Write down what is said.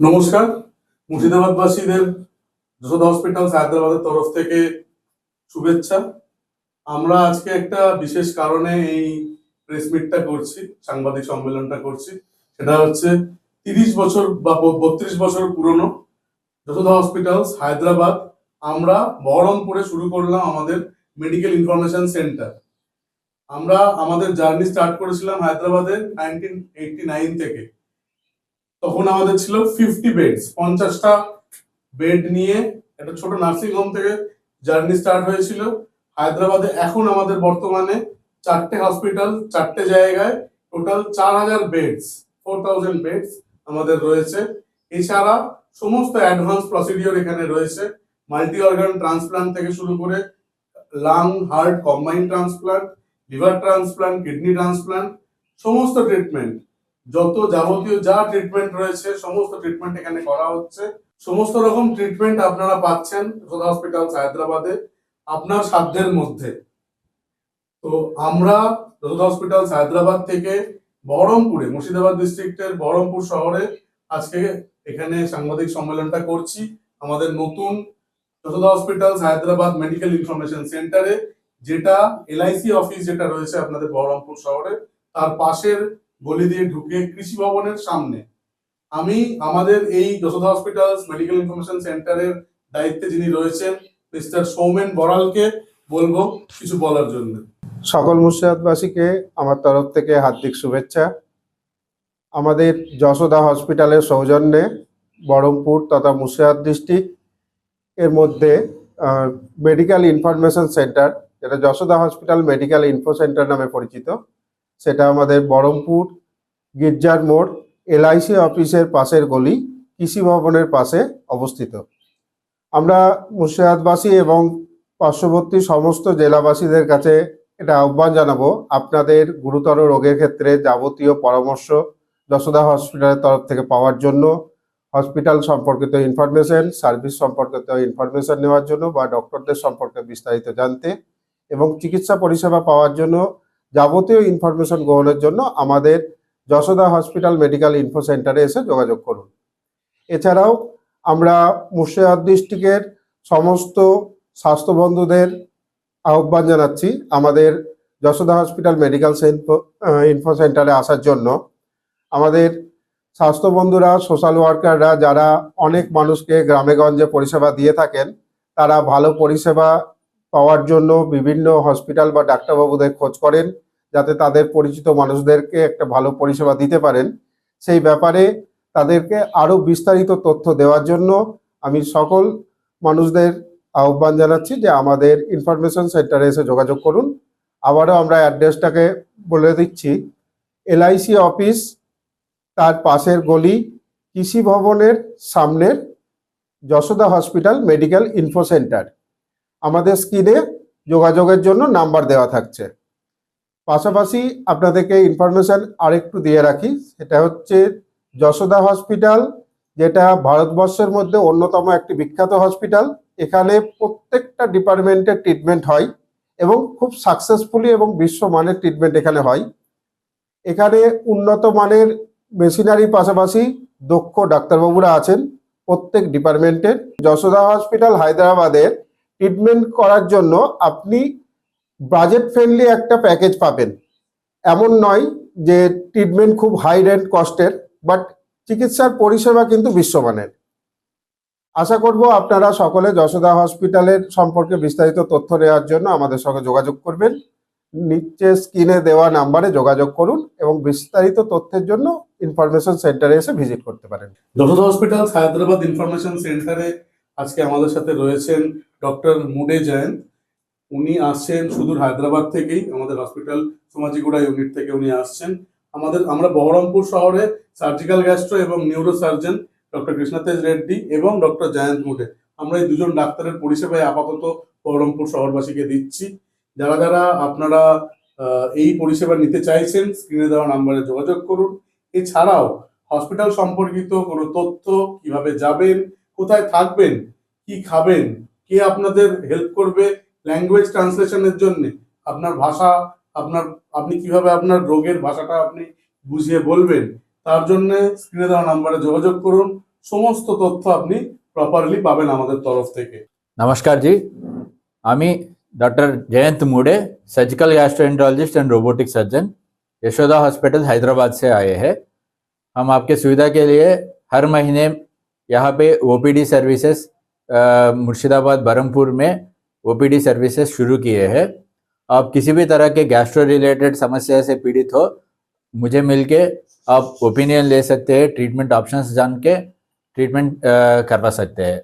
নমস্কার, মুর্শিদাবাদবাসীদের যশোদ হসপিটাল হায়দ্রাবাদের তরফ থেকে শুভেচ্ছা। আমরা আজকে একটা বিশেষ কারণে এই প্রেস মিটটা করছি, সাংবাদিক সম্মেলনটা করছি। সেটা হচ্ছে তিরিশ বছর বা বত্রিশ বছর পুরনো যশোদা হসপিটাল হায়দ্রাবাদ। আমরা বহরমপুরে শুরু করলাম আমাদের মেডিকেল ইনফরমেশন সেন্টার। আমরা, আমাদের জার্নি স্টার্ট করেছিলাম হায়দ্রাবাদে নাইনটিন এইটটি নাইন থেকে। তখন আমাদের ছিল ফিফটি বেডস পঞ্চাশটা বেড নিয়ে একটা ছোট নার্সিং হোম থেকে জার্নি স্টার্ট হয়েছিল। হায়দ্রাবাদে এখন আমাদের বর্তমানে চারটে হসপিটাল চারটে জায়গায় টোটাল চার হাজার বেডস ফোর থাউজেন্ড বেডস আমাদের রয়েছে। এছাড়া সমস্ত অ্যাডভান্স প্রসিডিওর এখানে রয়েছে। মাল্টি অর্গান ট্রান্সপ্লান্ট থেকে শুরু করে lung heart combine transplant liver transplant kidney transplant সমস্ত ট্রিটমেন্ট যত যাবতীয় যা ট্রিটমেন্ট রয়েছে, সমস্ত ট্রিটমেন্ট এখানে করা হচ্ছে। সমস্ত রকম ট্রিটমেন্ট আপনারা পাচ্ছেন যশোদা হসপিটাল হায়দ্রাবাদে আপনার সাধ্যের মধ্যে। তো আমরা যশোদা হসপিটাল হায়দ্রাবাদ থেকে বহরমপুরে, মুর্শিদাবাদ ডিস্ট্রিক্টের বহরমপুর শহরে আজকে এখানে সাংবাদিক সম্মেলনটা করছি। আমাদের নতুন Yashoda hospital Hyderabad medical information সেন্টারে যেটা এলআইসি অফিস যেটা রয়েছে আপনাদের বহরমপুর শহরে, তার পাশের গলি দিয়ে ঢুকে কৃষি ভবনের সামনে। আমি আমাদের এই যশোদা হসপিটাল মেডিকেল ইনফরমেশন সেন্টারের দায়িত্বে যিনি রয়েছেন মিস্টার সৌমেন বড়ালকে বলব কিছু বলার জন্য। সকল মুর্শিদাবাসীকে আমার তরফ থেকে হার্দিক শুভেচ্ছা। আমাদের যশোদা হসপিটালের সৌজন্যে বহরমপুর তথা মুর্শিদাবাদ ডিস্ট্রিক্ট এর মধ্যে মেডিকেল ইনফরমেশন সেন্টার যেটা Yashoda hospital medical info centre নামে পরিচিত। সেটা আমাদের বহরমপুর গির্জার মোড়, এলআইসি অফিসের পাশের গলি, কৃষি ভবনের পাশে অবস্থিত। আমরা মুর্শিদাবাদবাসী এবং পার্শ্ববর্তী সমস্ত জেলাবাসীদের কাছে এটা আহ্বান জানাব, আপনাদের গুরুতর রোগের ক্ষেত্রে যাবতীয় পরামর্শ যশোদা হসপিটালের তরফ থেকে পাওয়ার জন্য, হসপিটাল সম্পর্কিত ইনফরমেশন, সার্ভিস সম্পর্কিত ইনফরমেশন নেওয়ার জন্য বা ডক্টরদের সম্পর্কে বিস্তারিত জানতে এবং চিকিৎসা পরিষেবা পাওয়ার জন্য যাবতীয় ইনফরমেশন গ্রহণের জন্য আমাদের যশোদা হসপিটাল মেডিকেল ইনফো সেন্টারে এসে যোগাযোগ করুন। এছাড়াও আমরা মুর্শিদাবাদ ডিস্ট্রিক্টের সমস্ত স্বাস্থ্য বন্ধুদের আহ্বান জানাচ্ছি আমাদের যশোদা হসপিটাল মেডিকেল ইনফো সেন্টারে আসার জন্য। আমাদের স্বাস্থ্য বন্ধুরা সোশ্যাল ওয়ার্কাররা যারা অনেক মানুষকে গ্রামে গঞ্জে পরিষেবা দিয়ে থাকেন, তারা ভালো পরিষেবা পাওয়ার জন্য বিভিন্ন হসপিটাল বা ডাক্তারবাবুদের খোঁজ করেন, যাতে তাদের পরিচিত মানুষদেরকে একটা ভালো পরিষেবা দিতে পারেন। সেই ব্যাপারে তাদেরকে আরও বিস্তারিত তথ্য দেওয়ার জন্য আমি সকল মানুষদের আহ্বান জানাচ্ছি যে আমাদের ইনফরমেশন সেন্টারে এসে যোগাযোগ করুন। আবারও আমরা অ্যাড্রেসটাকে বলে দিচ্ছি। এলআইসি অফিস তার পাশের গলি, কৃষি ভবনের সামনের Yashoda hospital medical info centre আমাদের স্ক্রিনে যোগাযোগের জন্য নাম্বার দেওয়া থাকছে। পাশাপাশি আপনাদেরকে ইনফরমেশন আরেকটু দিয়ে রাখি, সেটা হচ্ছে যশোদা হসপিটাল যেটা ভারতবর্ষের মধ্যে অন্যতম একটি বিখ্যাত হসপিটাল এখানে প্রত্যেকটা ডিপার্টমেন্টের ট্রিটমেন্ট হয় এবং খুব সাকসেসফুলি এবং বিশ্বমানের ট্রিটমেন্ট এখানে হয়। এখানে উন্নত মানের মেশিনারির পাশাপাশি দক্ষ ডাক্তারবাবুরা আছেন প্রত্যেক ডিপার্টমেন্টের যশোদা হসপিটাল হায়দ্রাবাদের ট্রিটমেন্ট করার জন্য আপনি বাজেট ফ্রেন্ডলি একটা প্যাকেজ পাবেন। এমন নয় যে ট্রিটমেন্ট খুব হাই রেন্ট কস্টের বাট চিকিৎসার পরিষেবা কিন্তু বিশ্বমানের। আশা করব আপনারা সকলে যশোদা হসপিটালের সম্পর্কে বিস্তারিত তথ্য নেওয়ার জন্য আমাদের সঙ্গে যোগাযোগ করবেন। নিচে স্ক্রিনে দেওয়া নাম্বারে যোগাযোগ করুন এবং বিস্তারিত তথ্যের জন্য ইনফরমেশন সেন্টারে এসে ভিজিট করতে পারেন। যশোদা হসপিটাল হায়দ্রাবাদ ইনফরমেশন সেন্টারে আজকে আমাদের সাথে রয়েছেন ডক্টর মুডে জয়ন্ত। উনি আসছেন সুদূর হায়দ্রাবাদ থেকেই, আমাদের হসপিটাল সোমাজিগুড়া ইউনিট থেকে উনি আসছেন। আমাদের, আমরা বহরমপুর শহরে সার্জিক্যাল গ্যাস্ট্রো এবং neuro surgeon doctor Krishnateja Reddy এবং ডক্টর জয়ন্ত মুডে। আমরা এই দুজন ডাক্তারের পরিষেবায় আপাতত বহরমপুর শহরবাসীকে দিচ্ছি। যারা যারা আপনারা এই পরিষেবা নিতে চাইছেন, স্ক্রিনে দেওয়া নাম্বারে যোগাযোগ করুন। এছাড়াও হসপিটাল সম্পর্কিত কোনো তথ্য কীভাবে যাবেন, কোথায় থাকবেন, কি খাবেন কে আপনাদের হেল্প করবে ল্যাঙ্গুয়েজ ট্রান্সলেশনের জন্য আপনার ভাষা আপনার আপনি কিভাবে আপনার রোগের ভাষাটা আপনি বুঝিয়ে বলবেন তার জন্য স্ক্রিনে দেওয়া নাম্বারে যোগাযোগ করুন সমস্ত তথ্য আপনি প্রপারলি পাবেন আমাদের তরফ থেকে नमस्कार जी আমি doctor Jayant Mude surgical gastroenterologist and robotic surgeon Yashoda hospital Hyderabad से आए हैं हम आपके सुविधा के लिए हर महीने यहाँ पे ओपीडी सर्विसेज मुर्शिदाबाद बरमपुर में ओपीडी सर्विसेज़ शुरू किए हैं। आप किसी भी तरह के गैस्ट्रो रिलेटेड समस्या से पीड़ित हो, मुझे मिलके आप ओपिनियन ले सकते हैं ट्रीटमेंट ऑप्शंस जान के ट्रीटमेंट करवा सकते हैं।